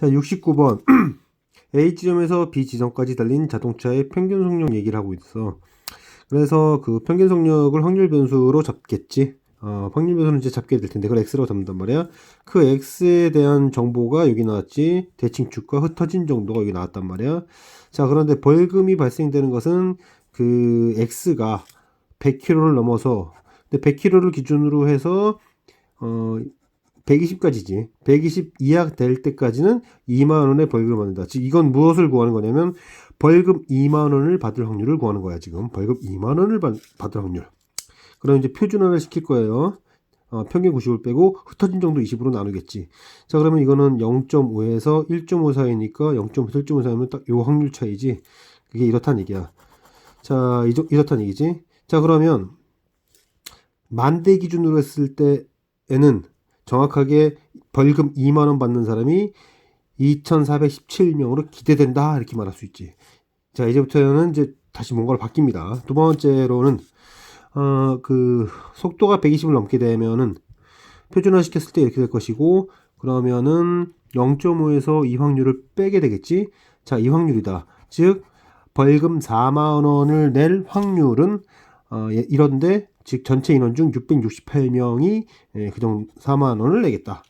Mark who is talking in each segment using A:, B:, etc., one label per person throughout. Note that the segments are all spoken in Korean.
A: 자, 69번. A 지점에서 B 지점까지 달린 자동차의 평균 속력 얘기를 하고 있어. 그래서 그 평균 속력을 확률 변수로 잡겠지. 어, 확률 변수는 이제 잡게 될 텐데, 그걸 X라고 잡는단 말이야. 그 X에 대한 정보가 여기 나왔지. 대칭축과 흩어진 정도가 여기 나왔단 말이야. 자, 그런데 벌금이 발생되는 것은 그 X가 100km를 넘어서, 근데 100km를 기준으로 해서, 어, 120까지지. 120 이하 될 때까지는 2만 원의 벌금을 받는다. 즉 이건 무엇을 구하는 거냐면 벌금 2만 원을 받을 확률을 구하는 거야, 지금. 벌금 2만 원을 받, 받을 확률. 그럼 이제 표준화를 시킬 거예요. 어, 평균 90을 빼고 흩어진 정도 20으로 나누겠지. 자, 그러면 이거는 0.5에서 1.5 사이니까 0.5에서 1.5 사이면 딱 요 확률 차이지. 그게 이렇다는 얘기야. 자, 이, 이렇다는 얘기지. 자, 그러면 만대 기준으로 했을 때에는 정확하게 벌금 2만 원 받는 사람이 2,417명으로 기대된다 이렇게 말할 수 있지. 자 이제부터는 이제 다시 뭔가를 바뀝니다. 두 번째로는 어 그 속도가 120을 넘게 되면은 표준화 시켰을 때 이렇게 될 것이고 그러면은 0.5에서 이 확률을 빼게 되겠지. 자 이 확률이다. 즉 벌금 4만 원을 낼 확률은 어, 예, 이런데 즉 전체 인원 중 668명이 예, 그정 4만 원을 내겠다.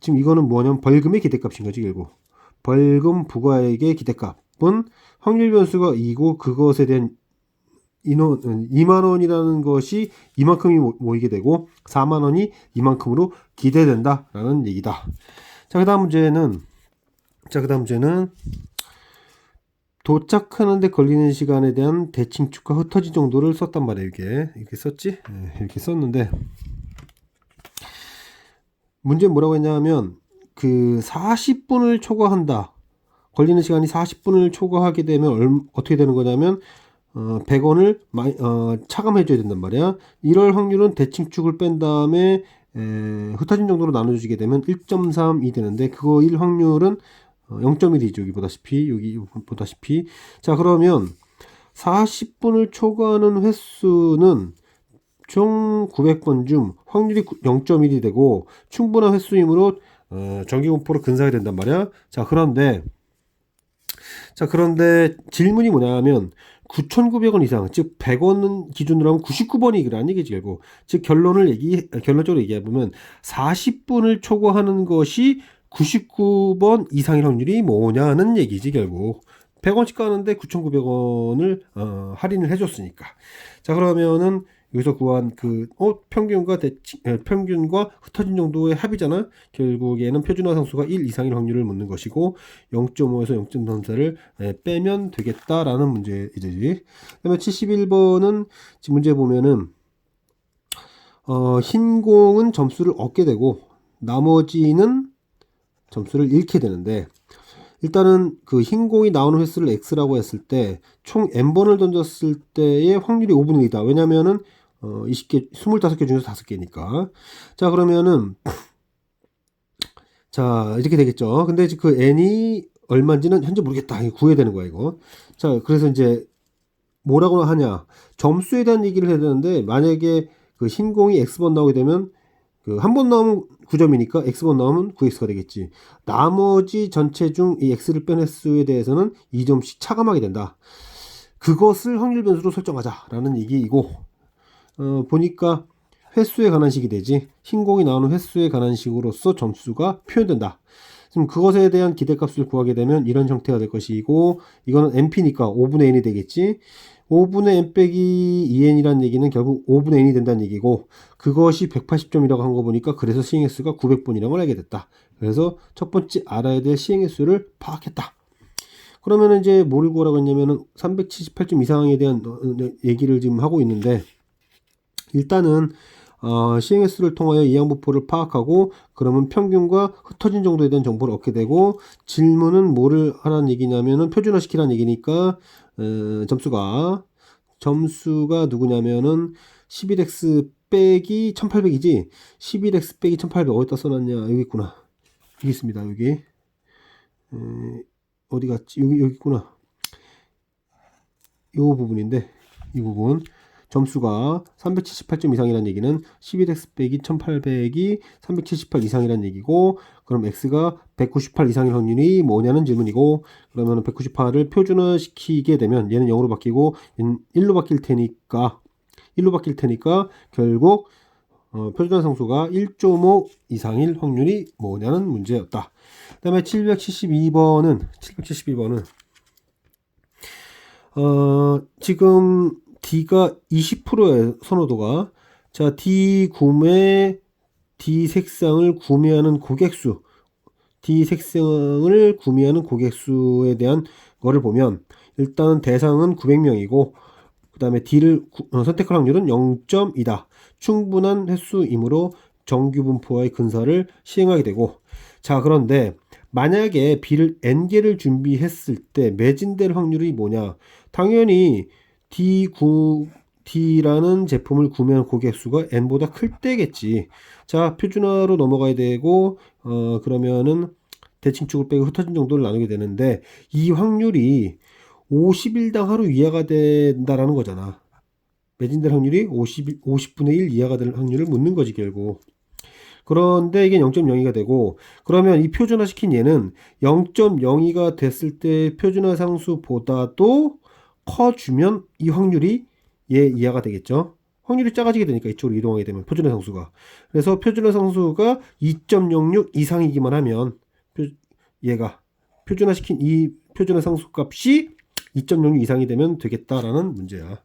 A: 지금 이거는 뭐냐면 벌금의 기대값인 거지 결국. 벌금 부과액의 기대값은 확률 변수가 2고 그것에 대한 인원 2만 원이라는 것이 이만큼이 모- 모이게 되고 4만 원이 이만큼으로 기대된다라는 얘기다. 자, 그다음 문제는 자, 그다음 문제는 도착하는데 걸리는 시간에 대한 대칭축과 흩어진 정도를 썼단 말이에요, 이게. 이렇게 썼지? 네, 이렇게 썼는데 문제 뭐라고 했냐면 그 40분을 초과한다. 걸리는 시간이 40분을 초과하게 되면 얼, 어떻게 되는 거냐면 어, 100원을 마, 어, 차감해 줘야 된단 말이야. 이럴 확률은 대칭축을 뺀 다음에 에, 흩어진 정도로 나눠주게 되면 1.32 되는데 그거 1 확률은 어, 0.1이죠. 여기 보다시피 여기 보다시피 자 그러면 40분을 초과하는 횟수는 총 900번 중 확률이 0.1이 되고 충분한 횟수이므로 어, 정기공포로 근사하게 된단 말이야. 자 그런데 자 그런데 질문이 뭐냐면 9,900원 이상 즉 100원은 기준으로 하면 99번이라는 얘기지 결국 즉 결론을 얘기 결론적으로 얘기해 보면 40분을 초과하는 것이 99번 이상일 확률이 뭐냐는 얘기지 결국 100원씩 가는데 9,900원을 어, 할인을 해줬으니까 자 그러면은 여기서 구한 그 어, 평균과 대칭 에, 평균과 흩어진 정도의 합이잖아. 결국에는 표준화 상수가 1 이상일 확률을 묻는 것이고 0.5에서 0.34를 빼면 되겠다라는 문제이지. 그다음에 71번은 지금 문제 보면은 어, 흰 공은 점수를 얻게 되고 나머지는 점수를 잃게 되는데 일단은 그 흰 공이 나오는 횟수를 x라고 했을 때 총 n번을 던졌을 때의 확률이 5분의 1이다. 왜냐면은 어 20개 25개 중에서 5개니까. 자, 그러면은 자, 이렇게 되겠죠. 근데 이제 그 n이 얼마인지는 현재 모르겠다. 구해야 되는 거야, 이거. 자, 그래서 이제 뭐라고 하냐? 점수에 대한 얘기를 해야 되는데 만약에 그 흰 공이 x번 나오게 되면 그 한 번 나오면 9점이니까 x번 나오면 9x가 되겠지. 나머지 전체 중 이 x를 뺀 횟수에 대해서는 2점씩 차감하게 된다. 그것을 확률 변수로 설정하자라는 얘기이고 어, 보니까 횟수에 관한 식이 되지 흰 공이 나오는 횟수에 관한 식으로서 점수가 표현된다. 그럼 그것에 대한 기대값을 구하게 되면 이런 형태가 될 것이고 이거는 np니까 5분의 n이 되겠지. 5분의 n 빼기 2n이라는 얘기는 결국 5분의 n이 된다는 얘기고 그것이 180점이라고 한 거 보니까 그래서 시행횟수가 900번이라는 걸 알게 됐다. 그래서 첫 번째 알아야 될 시행횟수를 파악했다. 그러면 이제 뭐를 구하라고 했냐면은 378점 이상에 대한 어, 어, 얘기를 지금 하고 있는데 일단은 어, 시행횟수를 통하여 이항부포를 파악하고 그러면 평균과 흩어진 정도에 대한 정보를 얻게 되고 질문은 뭐를 하라는 얘기냐면은 표준화 시키라는 얘기니까 어, 점수가. 점수가 누구냐면은 11x 빼기 1800이지? 11x 빼기 1800 어디다 써놨냐? 여기 있구나. 여기 있습니다 여기. 에, 어디 갔지? 여기 여기 있구나. 요 부분인데 이 부분 점수가 378점 이상이라는 얘기는 12x 빼기 1800이 378 이상이라는 얘기고 그럼 x가 198 이상일 확률이 뭐냐는 질문이고 그러면 198을 표준화시키게 되면 얘는 0으로 바뀌고 얘는 1로 바뀔 테니까 1로 바뀔 테니까 결국 어, 표준화 상수가 1.5 이상일 확률이 뭐냐는 문제였다. 그 다음에 772번은 772번은 어, 지금 D가 20%의 선호도가 자 D 구매 D 색상을 구매하는 고객 수 D 색상을 구매하는 고객 수에 대한 거를 보면 일단 대상은 900명이고 그 다음에 D를 구- 어, 선택할 확률은 0.2다. 충분한 횟수이므로 정규 분포와의 근사를 시행하게 되고 자 그런데 만약에 B를 N개를 준비했을 때 매진될 확률이 뭐냐 당연히 D9 D라는 제품을 구매한 고객 수가 N보다 클 때겠지. 자 표준화로 넘어가야 되고 어 그러면은 대칭축을 빼고 흩어진 정도를 나누게 되는데 이 확률이 50일당 하루 이하가 된다라는 거잖아. 매진될 확률이 50, 50분의 1 이하가 될 확률을 묻는 거지 결국. 그런데 이게 0.02가 되고 그러면 이 표준화 시킨 얘는 0.02가 됐을 때 표준화 상수보다도 커주면 이 확률이 얘 이하가 되겠죠. 확률이 작아지게 되니까 이쪽으로 이동하게 되면 표준화 상수가. 그래서 표준화 상수가 2.06 이상이기만 하면 표- 얘가 표준화 시킨 이 표준화 상수 값이 2.06 이상이 되면 되겠다라는 문제야.